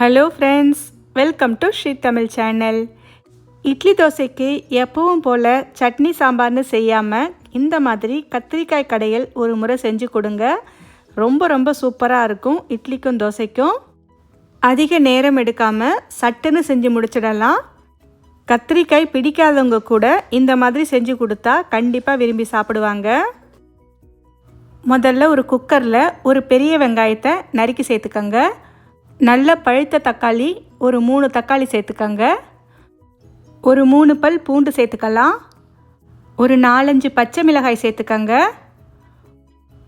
Hello friends welcome to Sri Tamil channel idli தோசைக்கு எப்பவும் போல் சட்னி சாம்பார்னு செய்யாமல் இந்த மாதிரி கத்திரிக்காய் கடையில் ஒரு முறை செஞ்சு கொடுங்க. ரொம்ப ரொம்ப சூப்பராக இருக்கும் இட்லிக்கும் தோசைக்கும். அதிக நேரம் எடுக்காமல் சட்டுன்னு செஞ்சு முடிச்சிடலாம். கத்திரிக்காய் பிடிக்காதவங்க கூட இந்த மாதிரி செஞ்சு கொடுத்தா கண்டிப்பாக விரும்பி சாப்பிடுவாங்க. முதல்ல ஒரு குக்கரில் ஒரு பெரிய வெங்காயத்தை நறுக்கி சேர்த்துக்கோங்க. நல்ல பழுத்த தக்காளி ஒரு மூணு தக்காளி சேர்த்துக்கோங்க. ஒரு மூணு பல் பூண்டு சேர்த்துக்கலாம். ஒரு நாலஞ்சு பச்சை மிளகாய் சேர்த்துக்கோங்க.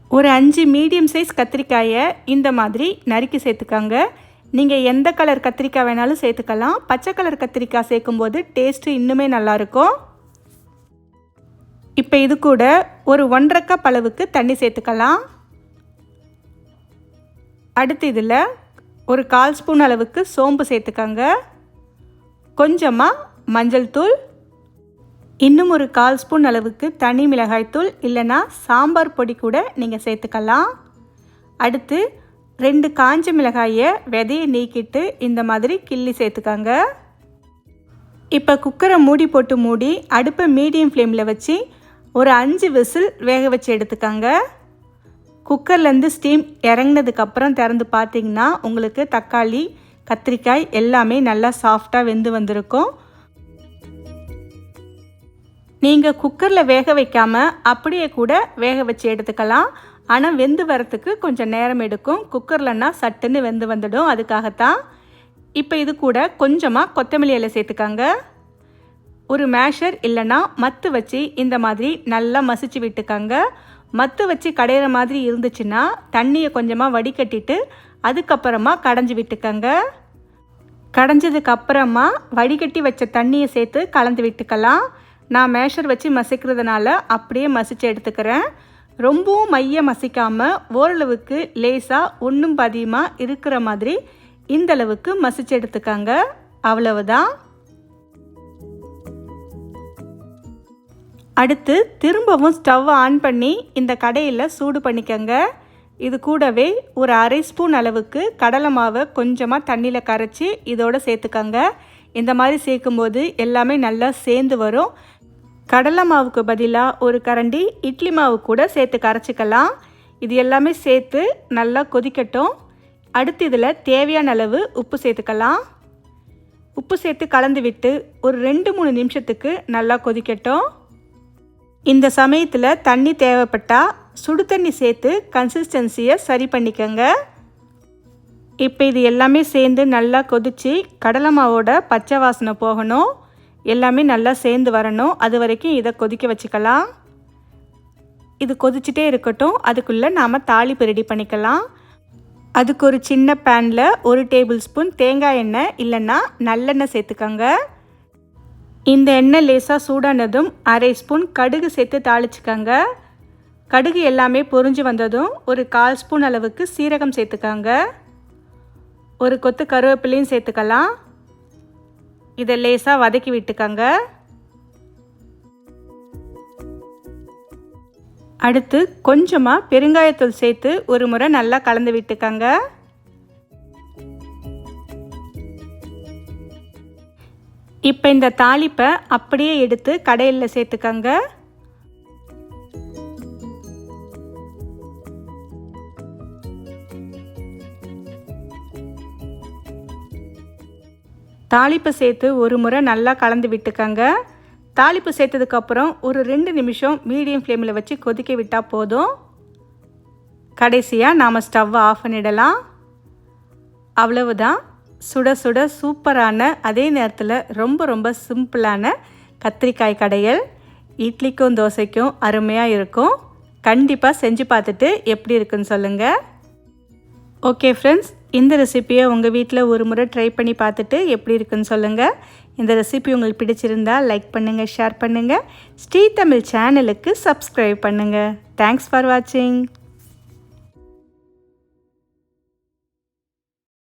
ஒரு அஞ்சு மீடியம் சைஸ் கத்திரிக்காயை இந்த மாதிரி நறுக்கி சேர்த்துக்கோங்க. நீங்கள் எந்த கலர் கத்திரிக்காய் வேணாலும் சேர்த்துக்கலாம். பச்சை கலர் கத்திரிக்காய் சேர்க்கும்போது டேஸ்ட்டு இன்னுமே நல்லாயிருக்கும். இப்போ இது கூட ஒரு ஒன்றரை கப் அளவுக்கு தண்ணி சேர்த்துக்கலாம். அடுத்து இதில் ஒரு கால் ஸ்பூன் அளவுக்கு சோம்பு சேர்த்துக்கங்க. கொஞ்சமாக மஞ்சள் தூள். இன்னும் ஒரு கால் ஸ்பூன் அளவுக்கு தனி மிளகாய்த்தூள் இல்லைன்னா சாம்பார் பொடி கூட நீங்கள் சேர்த்துக்கலாம். அடுத்து ரெண்டு காஞ்ச மிளகாயை விதையை நீக்கிட்டு இந்த மாதிரி கிள்ளி சேர்த்துக்கங்க. இப்போ குக்கரை மூடி போட்டு மூடி அடுப்பை மீடியம் ஃப்ளேமில் வச்சு ஒரு அஞ்சு விசில் வேக வச்சு எடுத்துக்கங்க. குக்கர்லேருந்து ஸ்டீம் இறங்கினதுக்கப்புறம் திறந்து பார்த்தீங்கன்னா உங்களுக்கு தக்காளி கத்திரிக்காய் எல்லாமே நல்லா சாஃப்டாக வெந்து வந்திருக்கும். நீங்கள் குக்கரில் வேக வைக்காமல் அப்படியே கூட வேக வச்சு எடுத்துக்கலாம். ஆனால் வெந்து வரத்துக்கு கொஞ்சம் நேரம் எடுக்கும். குக்கர்லன்னா சட்டுன்னு வெந்து வந்துடும். அதுக்காகத்தான் இப்போ இது கூட கொஞ்சமாக கொத்தமல்லி இலை சேர்த்துக்காங்க. ஒரு மேஷர் இல்லைன்னா மத்து வச்சு இந்த மாதிரி நல்லா மசிச்சு விட்டுக்காங்க. மத்து வச்சு கடையிற மாதிரி இருந்துச்சுன்னா தண்ணியை கொஞ்சமாக வடிகட்டிட்டு அதுக்கப்புறமா கடைஞ்சி விட்டுக்கங்க. கடைஞ்சதுக்கு அப்புறமா வடிகட்டி வச்ச தண்ணியை சேர்த்து கலந்து விட்டுக்கலாம். நான் மேஷர் வச்சு மசிக்கிறதுனால அப்படியே மசித்து எடுத்துக்கிறேன். ரொம்பவும் மைய மசிக்காமல் ஓரளவுக்கு லேசாக ஒன்றும் பதியமாக இருக்கிற மாதிரி இந்தளவுக்கு மசிச்சு எடுத்துக்கங்க. அவ்வளவுதான். அடுத்து திரும்பவும் ஸ்டவ் ஆன் பண்ணி இந்த கடையில் சூடு பண்ணிக்கங்க. இது கூடவே ஒரு அரை ஸ்பூன் அளவுக்கு கடலை மாவை கொஞ்சமாக தண்ணியில் கரைச்சி இதோடு சேர்த்துக்கங்க. இந்த மாதிரி சேர்க்கும்போது எல்லாமே நல்லா சேர்ந்து வரும். கடலை மாவுக்கு பதிலாக ஒரு கரண்டி இட்லி மாவு கூட சேர்த்து கரைச்சிக்கலாம். இது எல்லாமே சேர்த்து நல்லா கொதிக்கட்டும். அடுத்து இதில் தேவையான அளவு உப்பு சேர்த்துக்கலாம். உப்பு சேர்த்து கலந்து விட்டு ஒரு ரெண்டு மூணு நிமிஷத்துக்கு நல்லா கொதிக்கட்டும். இந்த சமயத்தில் தண்ணி தேவைப்பட்டால் சுடு தண்ணி சேர்த்து கன்சிஸ்டன்சியை சரி பண்ணிக்கோங்க. இப்போ இது எல்லாமே சேர்ந்து நல்லா கொதித்து கடலை மாவோட பச்சை வாசனை போகணும். எல்லாமே நல்லா சேர்ந்து வரணும். அது வரைக்கும் இதை கொதிக்க வச்சுக்கலாம். இது கொதிச்சுட்டே இருக்கட்டும். அதுக்குள்ளே நாம் தாளிப்பு ரெடி பண்ணிக்கலாம். அதுக்கு ஒரு சின்ன பேனில் ஒரு டேபிள் ஸ்பூன் தேங்காய் எண்ணெய் இல்லைன்னா நல்லெண்ணெய் சேர்த்துக்கோங்க. இந்த எண்ணெய் லேசாக சூடானதும் அரை ஸ்பூன் கடுகு சேர்த்து தாளிச்சுக்கோங்க. கடுகு எல்லாமே பொறிஞ்சு வந்ததும் ஒரு கால் ஸ்பூன் அளவுக்கு சீரகம் சேர்த்துக்கோங்க. ஒரு கொத்து கருவேப்பிலையும் சேர்த்துக்கலாம். இதை லேசாக வதக்கி விட்டுக்கோங்க. அடுத்து கொஞ்சமாக பெருங்காயத்தூள் சேர்த்து ஒரு முறை நல்லா கலந்து விட்டுக்கோங்க. இப்போ இந்த தாளிப்பை அப்படியே எடுத்து கடையில் சேர்த்துக்கங்க. தாளிப்பை சேர்த்து ஒரு முறை நல்லா கலந்து விட்டுக்கங்க. தாளிப்பு சேர்த்ததுக்கப்புறம் ஒரு ரெண்டு நிமிஷம் மீடியம் ஃப்ளேமில் வச்சு கொதிக்க விட்டால் போதும். கடைசியாக நாம் ஸ்டவ்வை ஆஃப் பண்ணிடலாம். அவ்வளவுதான். சுட சுட சூப்பரான அதே நேரத்தில் ரொம்ப ரொம்ப சிம்பிளான கத்திரிக்காய் கடையல் இட்லிக்கும் தோசைக்கும் அருமையாக இருக்கும். கண்டிப்பாக செஞ்சு பார்த்துட்டு எப்படி இருக்குன்னு சொல்லுங்கள் ஓகே ஃப்ரெண்ட்ஸ் இந்த ரெசிப்பியை உங்கள் வீட்டில் ஒரு முறை ட்ரை பண்ணி பார்த்துட்டு எப்படி இருக்குன்னு சொல்லுங்கள் இந்த ரெசிபி உங்களுக்கு பிடிச்சிருந்தா லைக் பண்ணுங்கள் ஷேர் பண்ணுங்கள் ஸ்ரீ தமிழ் சேனலுக்கு சப்ஸ்கிரைப் பண்ணுங்கள் தேங்க்ஸ் ஃபார் வாட்சிங்